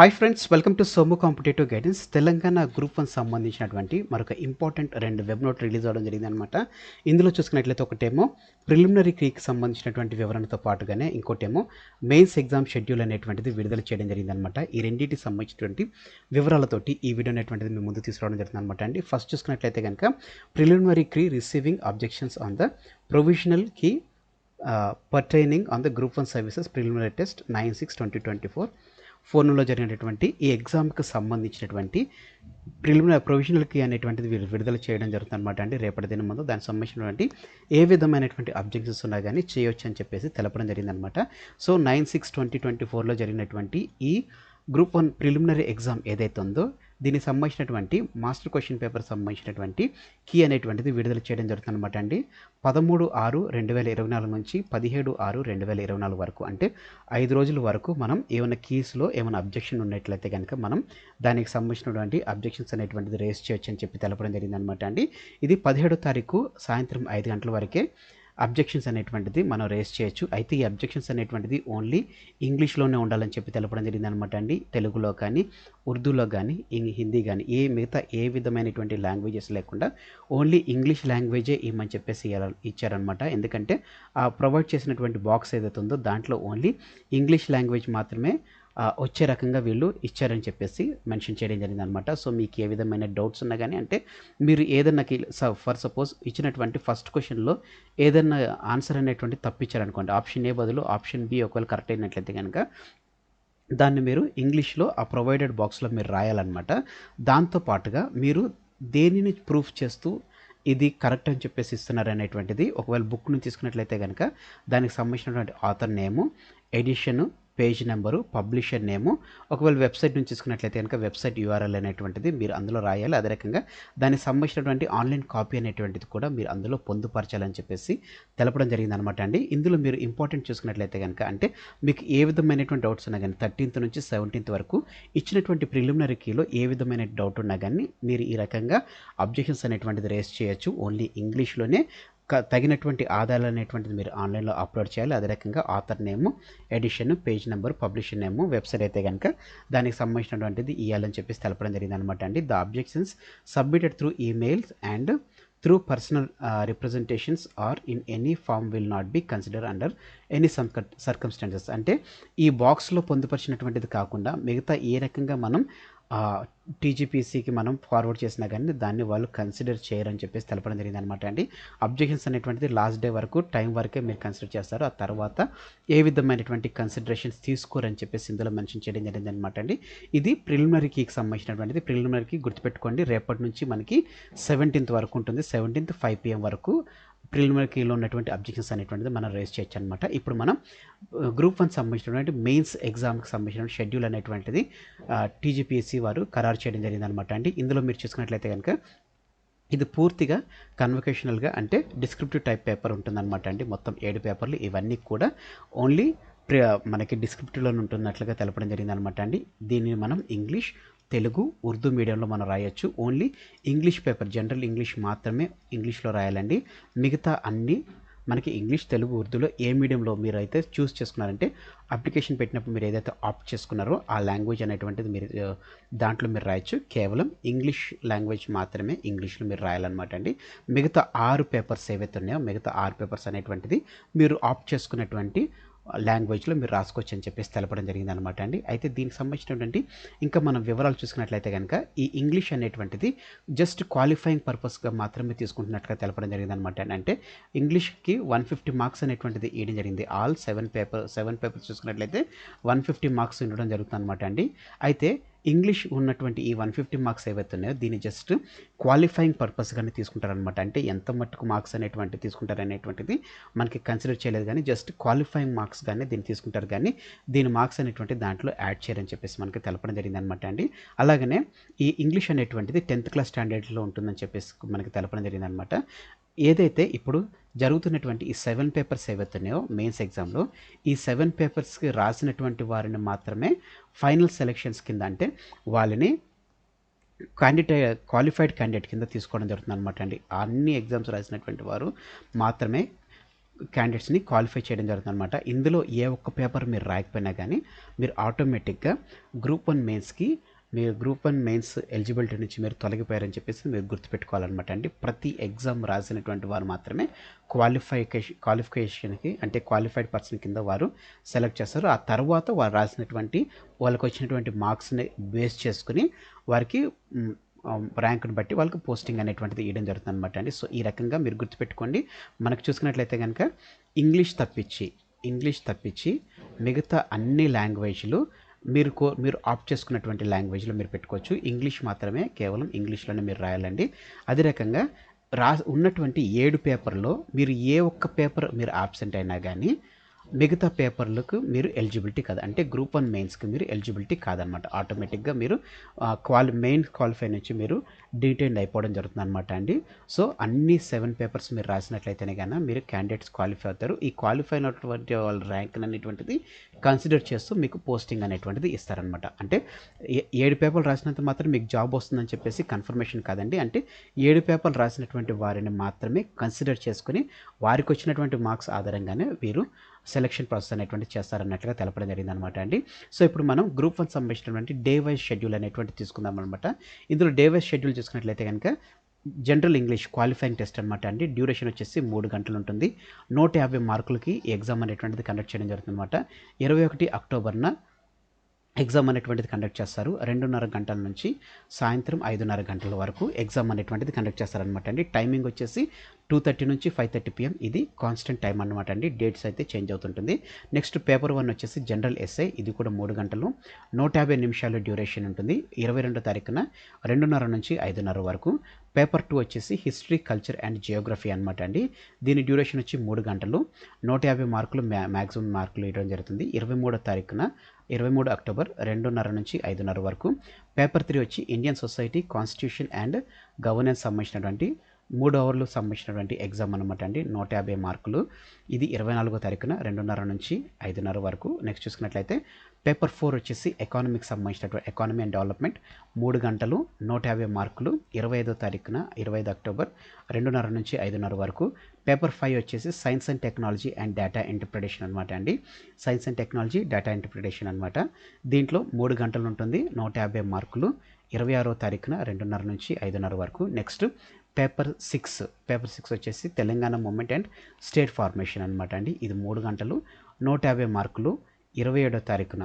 Hi friends welcome to Somu competitive guidance Telangana group one సంబంధించినటువంటి మరొక important రెండు web note release అవ్వడం జరిగిందనమాట ఇందులో చూసుకున్నట్లయితే ఒకటేమో ప్రిలిమినరీ క్రీకి సంబంధించినటువంటి వివరణతో పాటుగానే ఇంకోటేమో మెయిన్స్ ఎగ్జామ్ షెడ్యూల్ అనేటువంటిది విడుదల చేయడం జరిగిందనమాట ఈ రెండింటికి సంబంధించినటువంటి వివరాలతోటి ఈ వీడియో అనేటువంటిది మేము ముందు తీసుకురావడం జరిగింది అనమాట అండి. ఫస్ట్ చూసుకున్నట్లయితే కనుక ప్రిలిమినరీ క్రీ receiving objections on the provisional key pertaining on the group one services preliminary test nine six twenty twenty four ఫోన్లో జరిగినటువంటి ఈ ఎగ్జామ్కి సంబంధించినటువంటి ప్రిలిమినరీ ప్రొవిజనల్కి అనేటువంటిది వీరు విడుదల చేయడం జరుగుతుంది అనమాట అండి. రేపటి దినం ముందు దానికి సంబంధించినటువంటి ఏ విధమైనటువంటి అబ్జెక్షన్స్ ఉన్నా కానీ చేయొచ్చు అని చెప్పేసి తెలపడం జరిగిందనమాట so nine six twenty twenty ఫోర్లో జరిగినటువంటి ఈ గ్రూప్ వన్ ప్రిలిమినరీ ఎగ్జామ్ ఏదైతే ఉందో దీనికి సంబంధించినటువంటి మాస్టర్ క్వశ్చన్ పేపర్ సంబంధించినటువంటి కీ అనేటువంటిది విడుదల చేయడం జరుగుతుంది అనమాట అండి. పదమూడు ఆరు రెండు వేల ఇరవై నాలుగు నుంచి పదిహేడు ఆరు రెండు వేల ఇరవై నాలుగు వరకు అంటే ఐదు రోజుల వరకు మనం ఏమైనా కీస్లో ఏమైనా అబ్జెక్షన్ ఉన్నట్లయితే కనుక మనం దానికి సంబంధించినటువంటి అబ్జెక్షన్స్ అనేటువంటిది రేస్ చేయొచ్చు అని చెప్పి తెలపడం జరిగింది అనమాట అండి. ఇది పదిహేడో తారీఖు సాయంత్రం ఐదు గంటల వరకే అబ్జెక్షన్స్ అనేటువంటిది మనం రేస్ చేయొచ్చు. అయితే ఈ అబ్జెక్షన్స్ అనేటువంటిది ఓన్లీ ఇంగ్లీష్లోనే ఉండాలని చెప్పి తెలపడం జరిగింది అనమాట అండి. తెలుగులో కానీ ఉర్దూలో కానీ హిందీ కానీ ఏ మిగతా ఏ విధమైనటువంటి లాంగ్వేజెస్ లేకుండా ఓన్లీ ఇంగ్లీష్ లాంగ్వేజే ఇమ్మని చెప్పేసి ఇచ్చారనమాట ఎందుకంటే ఆ ప్రొవైడ్ చేసినటువంటి బాక్స్ ఏదైతే ఉందో దాంట్లో ఓన్లీ ఇంగ్లీష్ లాంగ్వేజ్ మాత్రమే వచ్చే రకంగా వీళ్ళు ఇచ్చారని చెప్పేసి మెన్షన్ చేయడం జరిగింది అనమాట సో మీకు ఏ విధమైన డౌట్స్ ఉన్నా కానీ అంటే మీరు ఏదన్నా ఫర్ సపోజ్ ఇచ్చినటువంటి ఫస్ట్ క్వశ్చన్లో ఏదన్నా ఆన్సర్ అనేటువంటి తప్పించారనుకోండి ఆప్షన్ ఏ బదులు ఆప్షన్ బి ఒకవేళ కరెక్ట్ అయినట్లయితే కనుక దాన్ని మీరు ఇంగ్లీష్లో ఆ ప్రొవైడెడ్ బాక్స్లో మీరు రాయాలన్నమాట. దాంతో పాటుగా మీరు దేనిని ప్రూఫ్ చేస్తూ ఇది కరెక్ట్ అని చెప్పేసి ఇస్తున్నారు అనేటువంటిది ఒకవేళ బుక్ నుంచి తీసుకున్నట్లయితే కనుక దానికి సంబంధించినటువంటి author name edition page number publisher name. ఒకవేళ వెబ్సైట్ నుంచి తీసుకున్నట్లయితే కనుక వెబ్సైట్ యూఆర్ఎల్ అనేటువంటిది మీరు అందులో రాయాలి. అదే రకంగా దానికి సంబంధించినటువంటి ఆన్లైన్ కాపీ అనేటువంటిది కూడా మీరు అందులో పొందుపరచాలని చెప్పేసి తెలపడం జరిగింది అనమాట అండి. ఇందులో మీరు ఇంపార్టెంట్ చూసుకున్నట్లయితే కనుక అంటే మీకు ఏ విధమైనటువంటి డౌట్స్ ఉన్నా కానీ థర్టీన్త్ నుంచి సెవెంటీన్త్ వరకు ఇచ్చినటువంటి ప్రిలిమినరీ కీలో ఏ విధమైన డౌట్ ఉన్నా కానీ మీరు ఈ రకంగా అబ్జెక్షన్స్ అనేటువంటిది రేస్ చేయొచ్చు. ఓన్లీ ఇంగ్లీష్లోనే తగినటువంటి ఆధారాలు అనేటువంటిది మీరు ఆన్లైన్లో అప్లోడ్ చేయాలి. అదే రకంగా author name edition page number publisher name website అయితే కనుక దానికి సంబంధించినటువంటిది ఇవ్వాలని చెప్పేసి తెలపడం జరిగింది అనమాట అండి. The objections submitted through emails and through personal representations or in any form will not be consider under any some circumstances. అంటే ఈ బాక్స్లో పొందుపరిచినటువంటిది కాకుండా మిగతా ఏ రకంగా మనం టీజీపీసీకి మనం ఫార్వర్డ్ చేసినా కానీ దాన్ని వాళ్ళు కన్సిడర్ చేయరని చెప్పేసి తెలపడం జరిగింది అనమాట అండి. అబ్జెక్షన్స్ అనేటువంటిది లాస్ట్ డే వరకు టైం వరకే మీరు కన్సిడర్ చేస్తారు. ఆ తర్వాత ఏ విధమైనటువంటి కన్సిడరేషన్స్ తీసుకోరని చెప్పేసి ఇందులో మెన్షన్ చేయడం జరిగింది అనమాట అండి. ఇది ప్రిలిమినరీకి సంబంధించినటువంటిది. ప్రిలిమినరీకి గుర్తుపెట్టుకోండి. రేపటి నుంచి మనకి సెవెంటీన్త్ వరకు ఉంటుంది. సెవెంటీన్త్ ఫైవ్ పిఎం వరకు ప్రిలిమినరీలో ఉన్నటువంటి అబ్జెక్షన్స్ అనేటువంటిది మనం రేస్ చేయొచ్చు అనమాట ఇప్పుడు మనం గ్రూప్ వన్ సంబంధించినటువంటి మెయిన్స్ ఎగ్జామ్కి సంబంధించిన షెడ్యూల్ అనేటువంటిది టీజీపీఎస్సీ వారు ఖరారు చేయడం జరిగింది అనమాట అండి. ఇందులో మీరు చూసుకున్నట్లయితే కనుక ఇది పూర్తిగా కన్వకేషనల్గా అంటే డిస్క్రిప్టివ్ టైప్ పేపర్ ఉంటుందన్నమాట అండి. మొత్తం ఏడు పేపర్లు ఇవన్నీ కూడా ఓన్లీ ప్రి మనకి డిస్క్రిప్టివ్లో ఉంటున్నట్లుగా తెలపడం జరిగింది అనమాట అండి. దీన్ని మనం ఇంగ్లీష్ తెలుగు ఉర్దూ మీడియంలో మనం రాయొచ్చు. Only English paper general English మాత్రమే ఇంగ్లీష్లో రాయాలండి. మిగతా అన్ని మనకి ఇంగ్లీష్ తెలుగు ఉర్దూలో ఏ మీడియంలో మీరు అయితే చూస్ చేసుకున్నారంటే అప్లికేషన్ పెట్టినప్పుడు మీరు ఏదైతే ఆప్ట్ చేసుకున్నారో ఆ లాంగ్వేజ్ అనేటువంటిది మీరు దాంట్లో మీరు రాయొచ్చు. కేవలం ఇంగ్లీష్ లాంగ్వేజ్ మాత్రమే ఇంగ్లీష్లో మీరు రాయాలన్నమాట అండి. మిగతా ఆరు పేపర్స్ ఏవైతే ఉన్నాయో మిగతా ఆరు పేపర్స్ అనేటువంటిది మీరు ఆప్ట్ చేసుకున్నటువంటి లాంగ్వేజ్లో మీరు రాసుకోవచ్చు అని చెప్పేసి తెలపడం జరిగింది అనమాట అండి. అయితే దీనికి సంబంధించినటువంటి ఇంకా మనం వివరాలు చూసుకున్నట్లయితే కనుక ఈ ఇంగ్లీష్ అనేటువంటిది జస్ట్ క్వాలిఫైయింగ్ పర్పస్గా మాత్రమే తీసుకుంటున్నట్టుగా తెలపడం జరిగింది అనమాట అంటే ఇంగ్లీష్కి వన్ ఫిఫ్టీ మార్క్స్ అనేటువంటిది ఇవ్వడం జరిగింది. All seven paper seven papers చూసుకున్నట్లయితే వన్ ఫిఫ్టీ మార్క్స్ ఉండడం జరుగుతుంది అనమాట అండి. అయితే ఇంగ్లీష్ ఉన్నటువంటి ఈ వన్ ఫిఫ్టీ మార్క్స్ ఏవైతే ఉన్నాయో దీన్ని జస్ట్ క్వాలిఫైయింగ్ పర్పస్గానే తీసుకుంటారనమాట అంటే ఎంత మట్టుకు మార్క్స్ అనేటువంటి తీసుకుంటారు అనేటువంటిది మనకి కన్సిడర్ చేయలేదు కానీ జస్ట్ క్వాలిఫైయింగ్ మార్క్స్ కానీ దీన్ని తీసుకుంటారు. కానీ దీని మార్క్స్ అనేటువంటి దాంట్లో యాడ్ చేయరని చెప్పేసి మనకి తెలపడం జరిగింది అనమాట అండి. అలాగనే ఈ ఇంగ్లీష్ అనేటువంటిది టెన్త్ క్లాస్ స్టాండర్డ్లో ఉంటుందని చెప్పేసి మనకి తెలపడం జరిగింది అనమాట ఏదైతే ఇప్పుడు జరుగుతున్నటువంటి ఈ సెవెన్ పేపర్స్ ఏవైతున్నాయో మెయిన్స్ ఎగ్జామ్లో ఈ సెవెన్ పేపర్స్కి రాసినటువంటి వారిని మాత్రమే ఫైనల్ సెలెక్షన్స్ కింద అంటే వాళ్ళని క్యాండిడేట్ క్వాలిఫైడ్ క్యాండిడేట్ కింద తీసుకోవడం జరుగుతుంది అనమాట అండి. అన్ని ఎగ్జామ్స్ రాసినటువంటి వారు మాత్రమే క్యాండిడేట్స్ని క్వాలిఫై చేయడం జరుగుతుంది అనమాట ఇందులో ఏ ఒక్క పేపర్ మీరు రాయకపోయినా కానీ మీరు ఆటోమేటిక్గా గ్రూప్ వన్ మెయిన్స్కి మీరు గ్రూప్ వన్ మెయిన్స్ ఎలిజిబిలిటీ నుంచి మీరు తొలగిపోయారని చెప్పేసి మీరు గుర్తుపెట్టుకోవాలన్నమాట అండి. ప్రతి ఎగ్జామ్ రాసినటువంటి వారు మాత్రమే క్వాలిఫైకేషన్ క్వాలిఫికేషన్కి అంటే క్వాలిఫైడ్ పర్సన్ కింద వారు సెలెక్ట్ చేస్తారు. ఆ తర్వాత వారు రాసినటువంటి వాళ్ళకి వచ్చినటువంటి మార్క్స్ని బేస్ చేసుకుని వారికి ర్యాంకును బట్టి వాళ్ళకి పోస్టింగ్ అనేటువంటిది ఇవ్వడం జరుగుతుంది అనమాట అండి. సో ఈ రకంగా మీరు గుర్తుపెట్టుకోండి. మనకు చూసుకున్నట్లయితే కనుక ఇంగ్లీష్ తప్పించి ఇంగ్లీష్ తప్పించి మిగతా అన్ని లాంగ్వేజ్లు మీరు కో మీరు ఆప్ట్ చేసుకున్నటువంటి లాంగ్వేజ్లో మీరు పెట్టుకోవచ్చు. ఇంగ్లీష్ మాత్రమే కేవలం ఇంగ్లీష్లోనే మీరు రాయాలండి. అదే రకంగా రా ఉన్నటువంటి ఏడు పేపర్లో మీరు ఏ ఒక్క పేపర్ మీరు ఆబ్సెంట్ అయినా కానీ మిగతా పేపర్లకు మీరు ఎలిజిబిలిటీ కాదు. అంటే గ్రూప్ వన్ మెయిన్స్కి మీరు ఎలిజిబిలిటీ కాదనమాట. ఆటోమేటిక్గా మీరు క్వాలి మెయిన్ క్వాలిఫై నుంచి మీరు డీటెయిన్ అయిపోవడం జరుగుతుంది అనమాట అండి. సో అన్ని సెవెన్ పేపర్స్ మీరు రాసినట్లయితేనే కానీ మీరు క్యాండిడేట్స్ క్వాలిఫై అవుతారు. ఈ క్వాలిఫై అయినటువంటి వాళ్ళ ర్యాంక్ అనేటువంటిది కన్సిడర్ చేస్తూ మీకు పోస్టింగ్ అనేటువంటిది ఇస్తారనమాట. అంటే ఏ- ఏడు పేపర్లు రాసినంత మాత్రం మీకు జాబ్ వస్తుందని చెప్పేసి కన్ఫర్మేషన్ కాదండి. అంటే ఏడు పేపర్లు రాసినటువంటి వారిని మాత్రమే కన్సిడర్ చేసుకుని వారికి వచ్చినటువంటి మార్క్స్ ఆధారంగానే వీరు సెలక్షన్ ప్రాసెస్ అనేటువంటి చేస్తారన్నట్లుగా తెలపడం జరిగింది అనమాట అండి. సో ఇప్పుడు మనం గ్రూప్ వన్ సంబంధించినటువంటి డే వైజ్ షెడ్యూల్ అనేటువంటి తీసుకుందాం అనమాట ఇందులో డే వైజ్ షెడ్యూల్ చూసుకున్నట్లయితే కనుక జనరల్ ఇంగ్లీష్ క్వాలిఫైయింగ్ టెస్ట్ అనమాట అండి. డ్యూరేషన్ వచ్చేసి మూడు గంటలు ఉంటుంది నూట యాభై మార్కులకి ఎగ్జామ్ అనేటువంటిది కండక్ట్ చేయడం జరుగుతుంది అనమాట ఇరవై ఒకటి అక్టోబర్న ఎగ్జామ్ అనేటువంటిది కండక్ట్ చేస్తారు. రెండున్నర గంటల నుంచి సాయంత్రం ఐదున్నర గంటల వరకు ఎగ్జామ్ అనేటువంటిది కండక్ట్ చేస్తారనమాట అండి. టైమింగ్ వచ్చేసి టూ థర్టీ నుంచి ఫైవ్ థర్టీ పిఎం. ఇది కాన్స్టెంట్ టైం అనమాట అండి. డేట్స్ అయితే చేంజ్ అవుతుంటుంది. నెక్స్ట్ పేపర్ వన్ వచ్చేసి జనరల్ ఎస్ఐ ఇది కూడా మూడు గంటలు. నూట యాభై నిమిషాలు డ్యూరేషన్ ఉంటుంది. ఇరవై రెండో తారీఖున రెండున్నర నుంచి ఐదున్నర వరకు. పేపర్ టూ వచ్చేసి హిస్టరీ కల్చర్ అండ్ జియోగ్రఫీ అనమాట అండి. దీని డ్యూరేషన్ వచ్చి మూడు గంటలు. నూట యాభై మార్కులు మ్యా మ్యాక్సిమం మార్కులు ఇవ్వడం జరుగుతుంది. ఇరవై మూడో తారీఖున ఇరవై మూడు అక్టోబర్ రెండున్నర నుంచి ఐదున్నర వరకు. పేపర్ త్రీ వచ్చి Indian society constitution and governance సంబంధించినటువంటి మూడు అవర్లు సంబంధించినటువంటి ఎగ్జామ్ అనమాట అండి. నూట యాభై మార్కులు. ఇది ఇరవై నాలుగో తారీఖున రెండున్నర నుంచి ఐదున్నర వరకు. నెక్స్ట్ చూసుకున్నట్లయితే పేపర్ ఫోర్ వచ్చేసి ఎకానమీకి సంబంధించినటువంటి ఎకానమీ అండ్ డెవలప్మెంట్ మూడు గంటలు నూట యాభై మార్కులు ఇరవై ఐదో తారీఖున ఇరవై ఐదు అక్టోబర్ రెండున్నర నుంచి ఐదున్నర వరకు. పేపర్ ఫైవ్ వచ్చేసి science and technology and data interpretation అనమాట అండి. Science and technology data interpretation అనమాట దీంట్లో మూడు గంటలు ఉంటుంది నూట యాభై మార్కులు ఇరవై ఆరో తారీఖున రెండున్నర నుంచి ఐదున్నర వరకు. Next paper six. Paper six వచ్చేసి Telangana movement and state formation అనమాట అండి. ఇది మూడు గంటలు నూట యాభై మార్కులు ఇరవై ఏడో తారీఖున.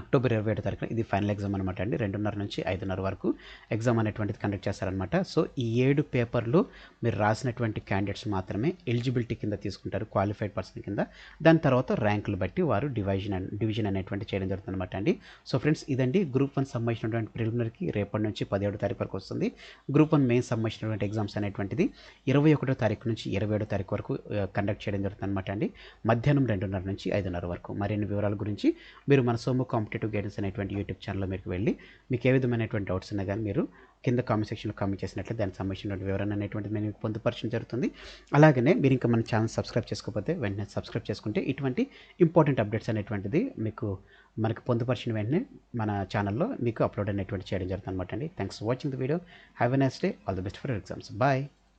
అక్టోబర్ ఇరవై ఏడు తారీఖున ఇది ఫైనల్ ఎగ్జామ్ అనమాట అండి. రెండున్నర నుంచి ఐదున్నర వరకు ఎగ్జామ్ అనేటువంటిది కండక్ట్ చేస్తారనమాట సో ఈ ఏడు పేపర్లు మీరు రాసినటువంటి క్యాండిడేట్స్ మాత్రమే ఎలిజిబిలిటీ కింద తీసుకుంటారు క్వాలిఫైడ్ పర్సన్ కింద. దాని తర్వాత ర్యాంకులు బట్టి వారు డివిజన్ డివిజన్ అనేటువంటి చేయడం జరుగుతుంది అనమాట అండి. సో ఫ్రెండ్స్ ఇదండి గ్రూప్ వన్ సంబంధించినటువంటి ప్రిలిమినరీకి రేపటి నుంచి పదిహేడో తారీఖు వరకు వస్తుంది. గ్రూప్ వన్ మెయిన్ సంబంధించినటువంటి ఎగ్జామ్స్ అనేటువంటిది ఇరవై ఒకటో తారీఖు నుంచి ఇరవై ఏడో తారీఖు వరకు కండక్ట్ చేయడం జరుగుతుంది అనమాట అండి. మధ్యాహ్నం రెండున్నర నుంచి ఐదున్నర వరకు. మరిన్ని వివరాల గురించి మీరు మన సోము కాంపిటేటివ్ గైడెన్స్ అనేటువంటి యూట్యూబ్ ఛానల్లో మీకు వెళ్ళి మీకు ఏ విధమైనటువంటి డౌట్స్ ఉన్నా కానీ మీరు కింద కామెంట్ సెక్షన్లో కామెంట్ చేసినట్లయితే దానికి సంబంధించినటువంటి వివరణ అనేటువంటిది మేము మీకు పొందుపరచడం జరుగుతుంది. అలాగనే మీరు ఇంకా మన ఛానల్ సబ్స్క్రైబ్ చేసుకోకపోతే వెంటనే సబ్స్క్రైబ్ చేసుకుంటే ఇటువంటి ఇంపార్టెంట్ అప్డేట్స్ అనేటువంటిది మీకు మనకు పొందుపరిచిన వెంటనే మన ఛానల్లో మీకు అప్లోడ్ అనేటువంటి చేయడం జరుగుతుంది అనమాట అండి. Thanks for watching the video have a nice day all the best for exams bye